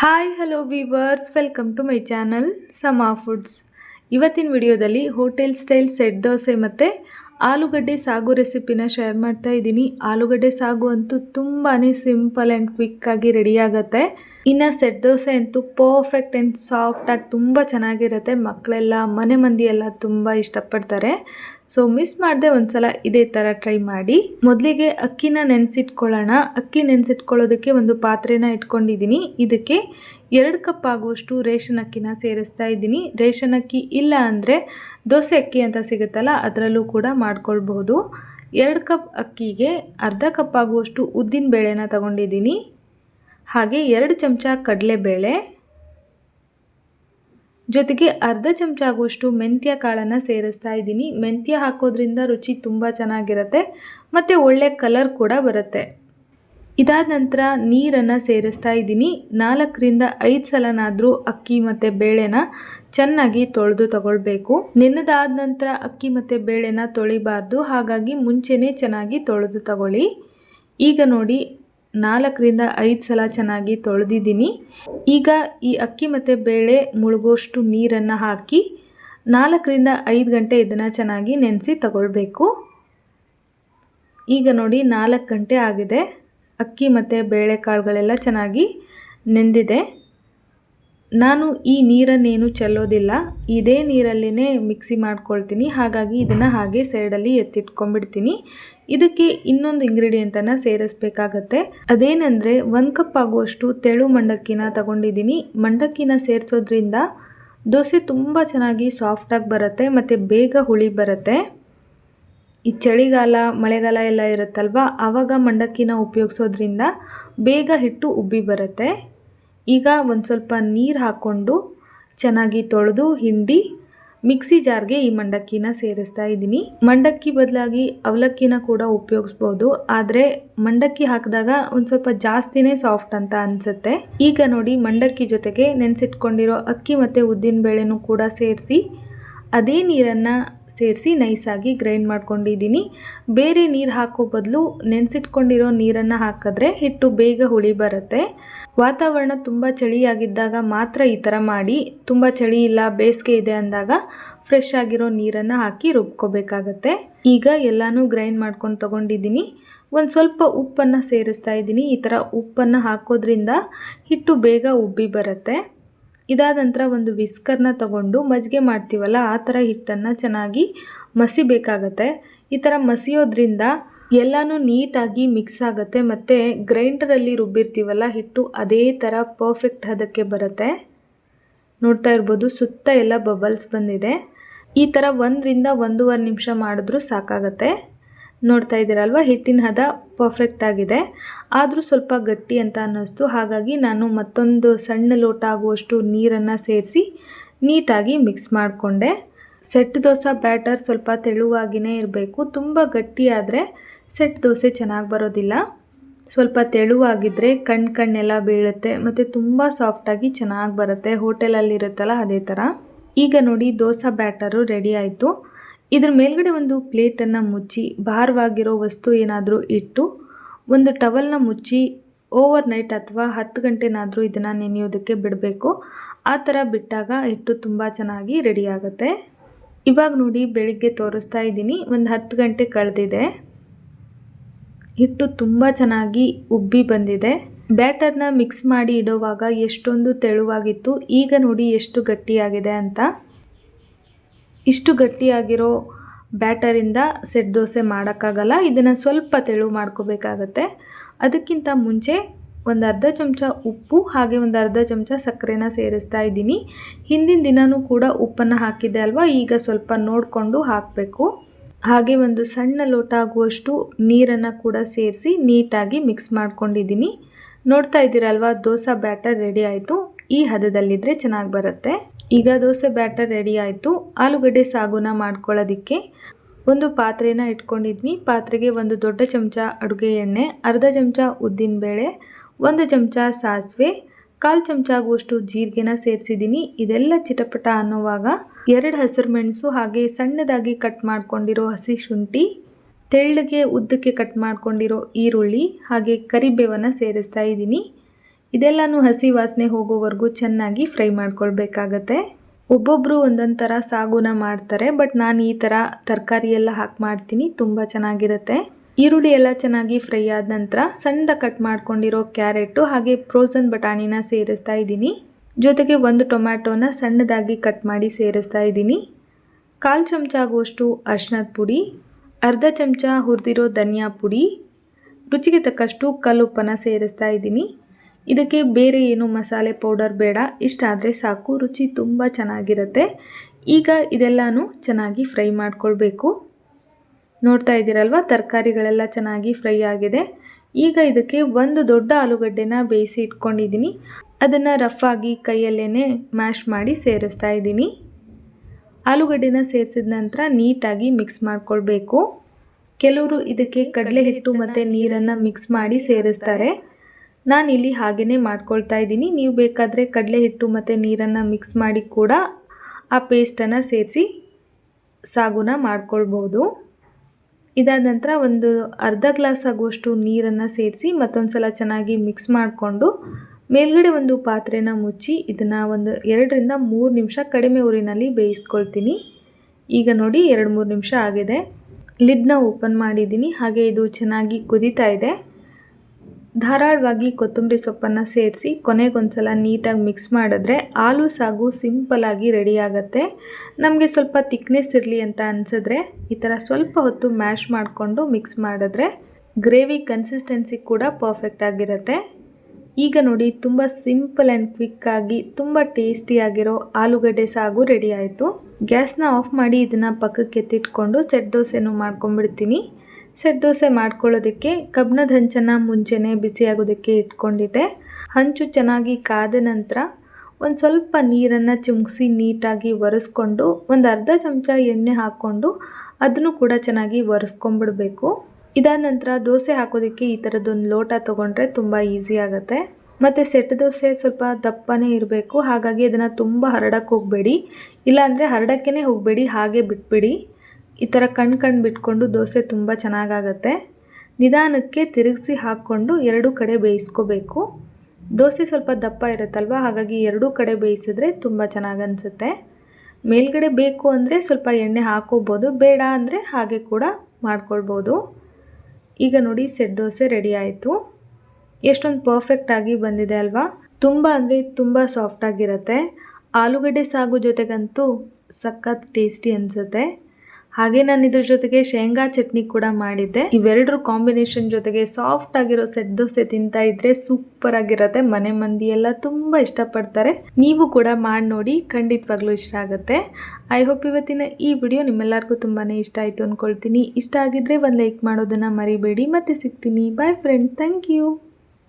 Hi hello viewers welcome to my channel ಸಮಾ foods ಇವತ್ತಿನ ವಿಡಿಯೋದಲ್ಲಿ ಹೋಟೆಲ್ ಸ್ಟೈಲ್ ಸೆಟ್ ದೋಸೆ ಮತ್ತು ಆಲೂಗಡ್ಡೆ ಸಾಗು ರೆಸಿಪಿನ ಶೇರ್ ಮಾಡ್ತಾ ಇದ್ದೀನಿ. ಆಲೂಗಡ್ಡೆ ಸಾಗು ಅಂತೂ ತುಂಬಾ ಸಿಂಪಲ್ ಆ್ಯಂಡ್ ಕ್ವಿಕ್ಕಾಗಿ ರೆಡಿ ಆಗುತ್ತೆ. ಇನ್ನು ಸೆಟ್ ದೋಸೆ ಅಂತೂ ಪರ್ಫೆಕ್ಟ್ ಆ್ಯಂಡ್ ಸಾಫ್ಟಾಗಿ ತುಂಬ ಚೆನ್ನಾಗಿರುತ್ತೆ. ಮಕ್ಕಳೆಲ್ಲ ಮನೆ ಮಂದಿ ಎಲ್ಲ ತುಂಬ ಇಷ್ಟಪಡ್ತಾರೆ. ಸೊ ಮಿಸ್ ಮಾಡದೆ ಒಂದ್ಸಲ ಇದೇ ಥರ ಟ್ರೈ ಮಾಡಿ. ಮೊದಲಿಗೆ ಅಕ್ಕಿನ ನೆನೆಸಿಟ್ಕೊಳ್ಳೋಣ. ಅಕ್ಕಿ ನೆನೆಸಿಟ್ಕೊಳ್ಳೋದಕ್ಕೆ ಒಂದು ಪಾತ್ರೆನ ಇಟ್ಕೊಂಡಿದ್ದೀನಿ. ಇದಕ್ಕೆ ಎರಡು ಕಪ್ ಆಗುವಷ್ಟು ರೇಷನ್ ಅಕ್ಕಿನ ಸೇರಿಸ್ತಾ ಇದ್ದೀನಿ. ರೇಷನ್ ಅಕ್ಕಿ ಇಲ್ಲ ಅಂದರೆ ದೋಸೆ ಅಕ್ಕಿ ಅಂತ ಸಿಗುತ್ತಲ್ಲ, ಅದರಲ್ಲೂ ಕೂಡ ಮಾಡ್ಕೊಳ್ಬಹುದು. ಎರಡು ಕಪ್ ಅಕ್ಕಿಗೆ ಅರ್ಧ ಕಪ್ ಆಗುವಷ್ಟು ಉದ್ದಿನ ಬೇಳೆನ ತಗೊಂಡಿದ್ದೀನಿ. ಹಾಗೆ ಎರಡು ಚಮಚ ಕಡಲೆಬೇಳೆ ಜೊತೆಗೆ ಅರ್ಧ ಚಮಚ ಆಗುವಷ್ಟು ಮೆಂತ್ಯ ಕಾಳನ್ನು ಸೇರಿಸ್ತಾ ಇದ್ದೀನಿ. ಮೆಂತ್ಯ ಹಾಕೋದ್ರಿಂದ ರುಚಿ ತುಂಬ ಚೆನ್ನಾಗಿರುತ್ತೆ, ಮತ್ತು ಒಳ್ಳೆ ಕಲರ್ ಕೂಡ ಬರುತ್ತೆ. ಇದಾದ ನಂತರ ನೀರನ್ನು ಸೇರಿಸ್ತಾ ಇದ್ದೀನಿ. ನಾಲ್ಕರಿಂದ ಐದು ಸಲನಾದರೂ ಅಕ್ಕಿ ಮತ್ತು ಬೇಳೆನ ಚೆನ್ನಾಗಿ ತೊಳೆದು ತಗೊಳ್ಬೇಕು. ನೆನೆದಾದ ನಂತರ ಅಕ್ಕಿ ಮತ್ತು ಬೇಳೆನ ತೊಳಿಬಾರ್ದು. ಹಾಗಾಗಿ ಮುಂಚೆನೇ ಚೆನ್ನಾಗಿ ತೊಳೆದು ತಗೊಳ್ಳಿ. ಈಗ ನೋಡಿ ನಾಲ್ಕರಿಂದ ಐದು ಸಲ ಚೆನ್ನಾಗಿ ತೊಳೆದಿದ್ದೀನಿ. ಈಗ ಈ ಅಕ್ಕಿ ಮತ್ತು ಬೇಳೆ ಮುಳುಗೋಷ್ಟು ನೀರನ್ನು ಹಾಕಿ ನಾಲ್ಕರಿಂದ ಐದು ಗಂಟೆ ಇದನ್ನು ಚೆನ್ನಾಗಿ ನೆನೆಸಿ ತಗೊಳ್ಬೇಕು. ಈಗ ನೋಡಿ ನಾಲ್ಕು ಗಂಟೆ ಆಗಿದೆ. ಅಕ್ಕಿ ಮತ್ತು ಬೇಳೆಕಾಳುಗಳೆಲ್ಲ ಚೆನ್ನಾಗಿ ನೆಂದಿದೆ. ನಾನು ಈ ನೀರನ್ನೇನು ಚೆಲ್ಲೋದಿಲ್ಲ. ಇದೇ ನೀರಲ್ಲೇ ಮಿಕ್ಸಿ ಮಾಡ್ಕೊಳ್ತೀನಿ. ಹಾಗಾಗಿ ಇದನ್ನು ಹಾಗೆ ಸೈಡಲ್ಲಿ ಎತ್ತಿಟ್ಕೊಂಡ್ಬಿಡ್ತೀನಿ. ಇದಕ್ಕೆ ಇನ್ನೊಂದು ಇಂಗ್ರೀಡಿಯೆಂಟನ್ನು ಸೇರಿಸ್ಬೇಕಾಗತ್ತೆ. ಅದೇನೆಂದರೆ ಒಂದು ಕಪ್ ಆಗುವಷ್ಟು ತೆಳು ಮಂಡಕ್ಕಿನ ತಗೊಂಡಿದ್ದೀನಿ. ಮಂಡಕ್ಕಿನ ಸೇರಿಸೋದ್ರಿಂದ ದೋಸೆ ತುಂಬ ಚೆನ್ನಾಗಿ ಸಾಫ್ಟಾಗಿ ಬರುತ್ತೆ ಮತ್ತು ಬೇಗ ಹುಳಿ ಬರುತ್ತೆ. ಈ ಚಳಿಗಾಲ, ಮಳೆಗಾಲ ಎಲ್ಲ ಇರುತ್ತಲ್ವ, ಆವಾಗ ಮಂಡಕ್ಕಿನ ಉಪಯೋಗಿಸೋದ್ರಿಂದ ಬೇಗ ಹಿಟ್ಟು ಉಬ್ಬಿ ಬರುತ್ತೆ. ಈಗ ಒಂದು ಸ್ವಲ್ಪ ನೀರು ಹಾಕ್ಕೊಂಡು ಚೆನ್ನಾಗಿ ತೊಳೆದು ಹಿಂಡಿ ಮಿಕ್ಸಿ ಜಾರ್ಗೆ ಈ ಮಂಡಕ್ಕಿನ ಸೇರಿಸ್ತಾ ಇದ್ದೀನಿ. ಮಂಡಕ್ಕಿ ಬದಲಾಗಿ ಅವಲಕ್ಕಿನ ಕೂಡ ಉಪಯೋಗಿಸ್ಬೋದು. ಆದರೆ ಮಂಡಕ್ಕಿ ಹಾಕಿದಾಗ ಒಂದು ಸ್ವಲ್ಪ ಜಾಸ್ತಿನೇ ಸಾಫ್ಟ್ ಅಂತ ಅನಿಸುತ್ತೆ. ಈಗ ನೋಡಿ ಮಂಡಕ್ಕಿ ಜೊತೆಗೆ ನೆನೆಸಿಟ್ಕೊಂಡಿರೋ ಅಕ್ಕಿ ಮತ್ತು ಉದ್ದಿನ ಬೇಳೆನೂ ಕೂಡ ಸೇರಿಸಿ ಅದೇ ನೀರನ್ನು ಸೇರಿಸಿ ನೈಸಾಗಿ ಗ್ರೈಂಡ್ ಮಾಡ್ಕೊಂಡಿದ್ದೀನಿ. ಬೇರೆ ನೀರು ಹಾಕೋ ಬದಲು ನೆನೆಸಿಟ್ಕೊಂಡಿರೋ ನೀರನ್ನು ಹಾಕಿದ್ರೆ ಹಿಟ್ಟು ಬೇಗ ಹುಳಿ ಬರುತ್ತೆ. ವಾತಾವರಣ ತುಂಬ ಚಳಿಯಾಗಿದ್ದಾಗ ಮಾತ್ರ ಈ ಥರ ಮಾಡಿ, ತುಂಬ ಚಳಿ ಇಲ್ಲ, ಬೇಸಿಗೆ ಇದೆ ಅಂದಾಗ ಫ್ರೆಶ್ ಆಗಿರೋ ನೀರನ್ನು ಹಾಕಿ ರುಬ್ಕೋಬೇಕಾಗತ್ತೆ. ಈಗ ಎಲ್ಲನೂ ಗ್ರೈಂಡ್ ಮಾಡ್ಕೊಂಡು ತೊಗೊಂಡಿದ್ದೀನಿ. ಒಂದು ಸ್ವಲ್ಪ ಉಪ್ಪನ್ನು ಸೇರಿಸ್ತಾ ಇದ್ದೀನಿ. ಈ ಥರ ಉಪ್ಪನ್ನು ಹಾಕೋದ್ರಿಂದ ಹಿಟ್ಟು ಬೇಗ ಉಬ್ಬಿ ಬರುತ್ತೆ. ಇದಾದ ನಂತರ ಒಂದು ವಿಸ್ಕರ್ನ ತಗೊಂಡು ಮಜ್ಜಿಗೆ ಮಾಡ್ತೀವಲ್ಲ, ಆ ಥರ ಹಿಟ್ಟನ್ನು ಚೆನ್ನಾಗಿ ಮಸಿಬೇಕಾಗತ್ತೆ. ಈ ಥರ ಮಸಿಯೋದ್ರಿಂದ ಎಲ್ಲನೂ ನೀಟಾಗಿ ಮಿಕ್ಸ್ ಆಗುತ್ತೆ ಮತ್ತು ಗ್ರೈಂಡರಲ್ಲಿ ರುಬ್ಬಿರ್ತೀವಲ್ಲ, ಹಿಟ್ಟು ಅದೇ ಥರ ಪರ್ಫೆಕ್ಟ್ ಹದಕ್ಕೆ ಬರುತ್ತೆ. ನೋಡ್ತಾ ಇರ್ಬೋದು, ಸುತ್ತ ಎಲ್ಲ ಬಬಲ್ಸ್ ಬಂದಿದೆ. ಈ ಥರ ಒಂದರಿಂದ ಒಂದೂವರೆ ನಿಮಿಷ ಮಾಡಿದ್ರೂ ಸಾಕಾಗತ್ತೆ. ನೋಡ್ತಾ ಇದ್ದೀರಲ್ವ? ಹಿಟ್ಟಿನ ಹದ ಪರ್ಫೆಕ್ಟ್ ಆಗಿದೆ. ಆದರೂ ಸ್ವಲ್ಪ ಗಟ್ಟಿ ಅಂತ ಅನ್ನಿಸ್ತು. ಹಾಗಾಗಿ ನಾನು ಮತ್ತೊಂದು ಸಣ್ಣ ಲೋಟ ಆಗುವಷ್ಟು ನೀರನ್ನು ಸೇರಿಸಿ ನೀಟಾಗಿ ಮಿಕ್ಸ್ ಮಾಡಿಕೊಂಡೆ. ಸೆಟ್ ದೋಸೆ ಬ್ಯಾಟರ್ ಸ್ವಲ್ಪ ತೆಳುವಾಗಿಯೇ ಇರಬೇಕು. ತುಂಬ ಗಟ್ಟಿಯಾದರೆ ಸೆಟ್ ದೋಸೆ ಚೆನ್ನಾಗಿ ಬರೋದಿಲ್ಲ. ಸ್ವಲ್ಪ ತೆಳುವಾಗಿದ್ದರೆ ಕಣ್ಣು ಕಣ್ಣೆಲ್ಲ ಬೀಳುತ್ತೆ. ಮತ್ತು ತುಂಬ ಸಾಫ್ಟಾಗಿ ಚೆನ್ನಾಗಿ ಬರುತ್ತೆ. ಹೋಟೆಲಲ್ಲಿ ಇರುತ್ತಲ್ಲ ಅದೇ ಥರ ಈಗ ನೋಡಿ ದೋಸೆ ಬ್ಯಾಟರು ರೆಡಿ ಆಯಿತು. ಇದ್ರ ಮೇಲ್ಗಡೆ ಒಂದು ಪ್ಲೇಟನ್ನು ಮುಚ್ಚಿ ಭಾರವಾಗಿರೋ ವಸ್ತು ಏನಾದರೂ ಇಟ್ಟು ಒಂದು ಟವಲ್ನ ಮುಚ್ಚಿ ಓವರ್ ನೈಟ್ ಅಥವಾ ಹತ್ತು ಗಂಟೆನಾದರೂ ಇದನ್ನು ನೆನೆಯೋದಕ್ಕೆ ಬಿಡಬೇಕು. ಆ ಥರ ಬಿಟ್ಟಾಗ ಹಿಟ್ಟು ತುಂಬ ಚೆನ್ನಾಗಿ ರೆಡಿ ಆಗುತ್ತೆ. ಇವಾಗ ನೋಡಿ ಬೆಳಿಗ್ಗೆ ತೋರಿಸ್ತಾ ಇದ್ದೀನಿ, ಒಂದು ಹತ್ತು ಗಂಟೆ ಕಳೆದಿದೆ. ಹಿಟ್ಟು ತುಂಬ ಚೆನ್ನಾಗಿ ಉಬ್ಬಿ ಬಂದಿದೆ. ಬ್ಯಾಟರ್ನ ಮಿಕ್ಸ್ ಮಾಡಿ ಇಡೋವಾಗ ಎಷ್ಟೊಂದು ತೆಳುವಾಗಿತ್ತು, ಈಗ ನೋಡಿ ಎಷ್ಟು ಗಟ್ಟಿಯಾಗಿದೆ ಅಂತ. ಇಷ್ಟು ಗಟ್ಟಿಯಾಗಿರೋ ಬ್ಯಾಟರಿಂದ ಸೆಟ್ ದೋಸೆ ಮಾಡೋಕ್ಕಾಗಲ್ಲ. ಇದನ್ನು ಸ್ವಲ್ಪ ತೆಳು ಮಾಡ್ಕೋಬೇಕಾಗತ್ತೆ. ಅದಕ್ಕಿಂತ ಮುಂಚೆ ಒಂದು ಅರ್ಧ ಚಮಚ ಉಪ್ಪು, ಹಾಗೆ ಒಂದು ಅರ್ಧ ಚಮಚ ಸಕ್ಕರೆನ ಸೇರಿಸ್ತಾ ಇದ್ದೀನಿ. ಹಿಂದಿನ ದಿನವೂ ಕೂಡ ಉಪ್ಪನ್ನು ಹಾಕಿದ್ದೆ ಅಲ್ವಾ? ಈಗ ಸ್ವಲ್ಪ ನೋಡಿಕೊಂಡು ಹಾಕಬೇಕು. ಹಾಗೆ ಒಂದು ಸಣ್ಣ ಲೋಟ ಆಗುವಷ್ಟು ನೀರನ್ನು ಕೂಡ ಸೇರಿಸಿ ನೀಟಾಗಿ ಮಿಕ್ಸ್ ಮಾಡ್ಕೊಂಡಿದ್ದೀನಿ. ನೋಡ್ತಾ ಇದ್ದೀರಲ್ವ? ದೋಸೆ ಬ್ಯಾಟರ್ ರೆಡಿ ಆಯಿತು. ಈ ಹದದಲ್ಲಿದ್ದರೆ ಚೆನ್ನಾಗಿ ಬರುತ್ತೆ. ಈಗ ದೋಸೆ ಬ್ಯಾಟರ್ ರೆಡಿ ಆಯಿತು. ಆಲೂಗಡ್ಡೆ ಸಾಗುನ ಮಾಡ್ಕೊಳ್ಳೋದಕ್ಕೆ ಒಂದು ಪಾತ್ರೆನ ಇಟ್ಕೊಂಡಿದ್ನಿ. ಪಾತ್ರೆಗೆ ಒಂದು ದೊಡ್ಡ ಚಮಚ ಅಡುಗೆ ಎಣ್ಣೆ, ಅರ್ಧ ಚಮಚ ಉದ್ದಿನಬೇಳೆ ಒಂದು ಚಮಚ ಸಾಸಿವೆ, ಕಾಲು ಚಮಚ ಆಗುವಷ್ಟು ಜೀರಿಗೆನ ಸೇರಿಸಿದ್ದೀನಿ ಇದೆಲ್ಲ ಚಿಟಪಟ ಅನ್ನೋವಾಗ ಎರಡು ಹಸಿರು ಮೆಣಸು ಹಾಗೆ ಸಣ್ಣದಾಗಿ ಕಟ್ ಮಾಡ್ಕೊಂಡಿರೋ ಹಸಿ ಶುಂಠಿ, ತೆಳ್ಳಗೆ ಉದ್ದಕ್ಕೆ ಕಟ್ ಮಾಡ್ಕೊಂಡಿರೋ ಈರುಳ್ಳಿ ಹಾಗೆ ಕರಿಬೇವನ್ನು ಸೇರಿಸ್ತಾ ಇದ್ದೀನಿ ಇದೆಲ್ಲನೂ ಹಸಿ ವಾಸನೆ ಹೋಗೋವರೆಗೂ ಚೆನ್ನಾಗಿ ಫ್ರೈ ಮಾಡ್ಕೊಳ್ಬೇಕಾಗತ್ತೆ. ಒಬ್ಬೊಬ್ಬರು ಒಂದೊಂದು ಥರ ಸಾಗುನ ಮಾಡ್ತಾರೆ, ಬಟ್ ನಾನು ಈ ಥರ ತರಕಾರಿ ಎಲ್ಲ ಹಾಕಿ ಮಾಡ್ತೀನಿ, ತುಂಬ ಚೆನ್ನಾಗಿರುತ್ತೆ. ಈರುಳ್ಳಿ ಎಲ್ಲ ಚೆನ್ನಾಗಿ ಫ್ರೈ ಆದ ನಂತರ ಸಣ್ಣದ ಕಟ್ ಮಾಡ್ಕೊಂಡಿರೋ ಕ್ಯಾರೆಟು ಹಾಗೆ ಫ್ರೋಸನ್ ಬಟಾಣಿನ ಸೇರಿಸ್ತಾ ಇದ್ದೀನಿ. ಜೊತೆಗೆ ಒಂದು ಟೊಮ್ಯಾಟೋನ ಸಣ್ಣದಾಗಿ ಕಟ್ ಮಾಡಿ ಸೇರಿಸ್ತಾ ಇದ್ದೀನಿ. ಕಾಲು ಚಮಚ ಆಗುವಷ್ಟು ಅರ್ಶಿನದ ಪುಡಿ, ಅರ್ಧ ಚಮಚ ಹುರಿದಿರೋ ಧನಿಯಾ ಪುಡಿ, ರುಚಿಗೆ ತಕ್ಕಷ್ಟು ಕಲ್ಲುಪ್ಪನ ಸೇರಿಸ್ತಾ ಇದ್ದೀನಿ. ಇದಕ್ಕೆ ಬೇರೆ ಏನು ಮಸಾಲೆ ಪೌಡರ್ ಬೇಡ ಇಷ್ಟಾದರೆ ಸಾಕು, ರುಚಿ ತುಂಬ ಚೆನ್ನಾಗಿರುತ್ತೆ. ಈಗ ಇದೆಲ್ಲನೂ ಚೆನ್ನಾಗಿ ಫ್ರೈ ಮಾಡಿಕೊಳ್ಬೇಕು. ನೋಡ್ತಾ ಇದ್ದೀರಲ್ವ, ತರಕಾರಿಗಳೆಲ್ಲ ಚೆನ್ನಾಗಿ ಫ್ರೈ ಆಗಿದೆ. ಈಗ ಇದಕ್ಕೆ ಒಂದು ದೊಡ್ಡ ಆಲೂಗಡ್ಡೆನ ಬೇಯಿಸಿ ಇಟ್ಕೊಂಡಿದ್ದೀನಿ. ಅದನ್ನು ರಫ್ ಆಗಿ ಕೈಯಲ್ಲೇ ಮ್ಯಾಶ್ ಮಾಡಿ ಸೇರಿಸ್ತಾ ಇದ್ದೀನಿ. ಆಲೂಗಡ್ಡೆನ ಸೇರಿಸಿದ ನಂತರ ನೀಟಾಗಿ ಮಿಕ್ಸ್ ಮಾಡಿಕೊಳ್ಬೇಕು. ಕೆಲವರು ಇದಕ್ಕೆ ಕಡಲೆ ಹಿಟ್ಟು ಮತ್ತು ನೀರನ್ನು ಮಿಕ್ಸ್ ಮಾಡಿ ಸೇರಿಸ್ತಾರೆ. ನಾನಿಲ್ಲಿ ಹಾಗೆಯೇ ಮಾಡ್ಕೊಳ್ತಾ ಇದ್ದೀನಿ. ನೀವು ಬೇಕಾದರೆ ಕಡಲೆ ಹಿಟ್ಟು ಮತ್ತು ನೀರನ್ನು ಮಿಕ್ಸ್ ಮಾಡಿ ಕೂಡ ಆ ಪೇಸ್ಟನ್ನು ಸೇರಿಸಿ ಸಾಗುನ ಮಾಡ್ಕೊಳ್ಬೋದು. ಇದಾದ ನಂತರ ಒಂದು ಅರ್ಧ ಗ್ಲಾಸ್ ಆಗುವಷ್ಟು ನೀರನ್ನು ಸೇರಿಸಿ ಮತ್ತೊಂದು ಸಲ ಚೆನ್ನಾಗಿ ಮಿಕ್ಸ್ ಮಾಡಿಕೊಂಡು ಮೇಲ್ಗಡೆ ಒಂದು ಪಾತ್ರೆನ ಮುಚ್ಚಿ ಇದನ್ನು ಒಂದು ಎರಡರಿಂದ ಮೂರು ನಿಮಿಷ ಕಡಿಮೆ ಊರಿನಲ್ಲಿ ಬೇಯಿಸ್ಕೊಳ್ತೀನಿ. ಈಗ ನೋಡಿ ಎರಡು ಮೂರು ನಿಮಿಷ ಆಗಿದೆ. ಲಿಡ್ನ ಓಪನ್ ಮಾಡಿದ್ದೀನಿ. ಹಾಗೆ ಇದು ಚೆನ್ನಾಗಿ ಕುದೀತಾ ಇದೆ. ಧಾರಾಳವಾಗಿ ಕೊತ್ತಂಬರಿ ಸೊಪ್ಪನ್ನು ಸೇರಿಸಿ ಕೊನೆಗೊಂದ್ಸಲ ನೀಟಾಗಿ ಮಿಕ್ಸ್ ಮಾಡಿದ್ರೆ ಆಲೂ ಸಾಗು ಸಿಂಪಲಾಗಿ ರೆಡಿ ಆಗುತ್ತೆ. ನಮಗೆ ಸ್ವಲ್ಪ ತಿಕ್ನೆಸ್ ಇರಲಿ ಅಂತ ಅನಿಸಿದ್ರೆ ಈ ಥರ ಸ್ವಲ್ಪ ಹೊತ್ತು ಮ್ಯಾಶ್ ಮಾಡಿಕೊಂಡು ಮಿಕ್ಸ್ ಮಾಡಿದ್ರೆ ಗ್ರೇವಿ ಕನ್ಸಿಸ್ಟೆನ್ಸಿ ಕೂಡ ಪರ್ಫೆಕ್ಟ್ ಆಗಿರುತ್ತೆ. ಈಗ ನೋಡಿ ತುಂಬ ಸಿಂಪಲ್ ಆ್ಯಂಡ್ ಕ್ವಿಕ್ಕಾಗಿ ತುಂಬ ಟೇಸ್ಟಿಯಾಗಿರೋ ಆಲೂಗಡ್ಡೆ ಸಾಗು ರೆಡಿ ಆಯಿತು. ಗ್ಯಾಸ್ನ ಆಫ್ ಮಾಡಿ ಇದನ್ನು ಪಕ್ಕಕ್ಕೆ ಎತ್ತಿಟ್ಕೊಂಡು ಸೆಟ್ ದೋಸೆನೂ ಮಾಡ್ಕೊಂಡ್ಬಿಡ್ತೀನಿ. ಸೆಟ್ ದೋಸೆ ಮಾಡ್ಕೊಳ್ಳೋದಕ್ಕೆ ಕಬ್ಬಿಣದ ಹಂಚನ್ನು ಮುಂಚೆನೇ ಬಿಸಿಯಾಗೋದಕ್ಕೆ ಇಟ್ಕೊಂಡಿದ್ದೆ. ಹಂಚು ಚೆನ್ನಾಗಿ ಕಾದ ನಂತರ ಒಂದು ಸ್ವಲ್ಪ ನೀರನ್ನು ಚಿಮುಕ್ಸಿ ನೀಟಾಗಿ ಒರೆಸ್ಕೊಂಡು ಒಂದು ಅರ್ಧ ಚಮಚ ಎಣ್ಣೆ ಹಾಕ್ಕೊಂಡು ಅದನ್ನು ಕೂಡ ಚೆನ್ನಾಗಿ ಒರೆಸ್ಕೊಂಬಿಡಬೇಕು. ಇದಾದ ನಂತರ ದೋಸೆ ಹಾಕೋದಕ್ಕೆ ಈ ಥರದ್ದೊಂದು ಲೋಟ ತೊಗೊಂಡ್ರೆ ತುಂಬ ಈಸಿ ಆಗುತ್ತೆ. ಮತ್ತು ಸೆಟ್ ದೋಸೆ ಸ್ವಲ್ಪ ದಪ್ಪನೇ ಇರಬೇಕು, ಹಾಗಾಗಿ ಅದನ್ನು ತುಂಬ ಹರಡಕ್ಕೆ ಹೋಗಬೇಡಿ. ಇಲ್ಲಾಂದರೆ ಹರಡಕ್ಕೇ ಹೋಗಬೇಡಿ, ಹಾಗೆ ಬಿಟ್ಬಿಡಿ. ಈ ಥರ ಕಣ್ ಕಣ್ಣು ಬಿಟ್ಕೊಂಡು ದೋಸೆ ತುಂಬ ಚೆನ್ನಾಗಾಗತ್ತೆ. ನಿಧಾನಕ್ಕೆ ತಿರುಗಿಸಿ ಹಾಕ್ಕೊಂಡು ಎರಡೂ ಕಡೆ ಬೇಯಿಸ್ಕೋಬೇಕು. ದೋಸೆ ಸ್ವಲ್ಪ ದಪ್ಪ ಇರುತ್ತಲ್ವ? ಹಾಗಾಗಿ ಎರಡೂ ಕಡೆ ಬೇಯಿಸಿದ್ರೆ ತುಂಬ ಚೆನ್ನಾಗಿ ಅನಿಸುತ್ತೆ. ಮೇಲ್ಗಡೆ ಬೇಕು ಅಂದರೆ ಸ್ವಲ್ಪ ಎಣ್ಣೆ ಹಾಕೋಬೋದು, ಬೇಡ ಅಂದರೆ ಹಾಗೆ ಕೂಡ ಮಾಡ್ಕೊಳ್ಬೋದು. ಈಗ ನೋಡಿ ಸೆಟ್ ದೋಸೆ ರೆಡಿ ಆಯಿತು. ಎಷ್ಟೊಂದು ಪರ್ಫೆಕ್ಟಾಗಿ ಬಂದಿದೆ ಅಲ್ವಾ? ತುಂಬ ಅಂದರೆ ತುಂಬ ಸಾಫ್ಟಾಗಿರುತ್ತೆ ಆಲೂಗಡ್ಡೆ ಸಾಗು ಜೊತೆಗಂತೂ ಸಖತ್ ಟೇಸ್ಟಿ ಅನಿಸುತ್ತೆ. ಹಾಗೆ ನಾನು ಇದ್ರ ಜೊತೆಗೆ ಶೇಂಗಾ ಚಟ್ನಿ ಕೂಡ ಮಾಡಿದ್ದೆ. ಇವೆರಡರ ಕಾಂಬಿನೇಷನ್ ಜೊತೆಗೆ ಸಾಫ್ಟ್ ಆಗಿರೋ ಸೆಟ್ ದೋಸೆ ತಿಂತಾ ಇದ್ರೆ ಸೂಪರ್ ಆಗಿರುತ್ತೆ. ಮನೆ ಮಂದಿ ಎಲ್ಲ ತುಂಬ ಇಷ್ಟಪಡ್ತಾರೆ. ನೀವು ಕೂಡ ಮಾಡಿ ನೋಡಿ, ಖಂಡಿತವಾಗ್ಲೂ ಇಷ್ಟ ಆಗುತ್ತೆ. ಐ ಹೋಪ್ ಇವತ್ತಿನ ಈ ವಿಡಿಯೋ ನಿಮ್ಮೆಲ್ಲರಿಗೂ ತುಂಬಾ ಇಷ್ಟ ಆಯಿತು ಅಂದ್ಕೊಳ್ತೀನಿ ಇಷ್ಟ ಆಗಿದ್ರೆ ಒಂದು ಲೈಕ್ ಮಾಡೋದನ್ನ ಮರಿಬೇಡಿ. ಮತ್ತೆ ಸಿಗ್ತೀನಿ. Boy friend thank you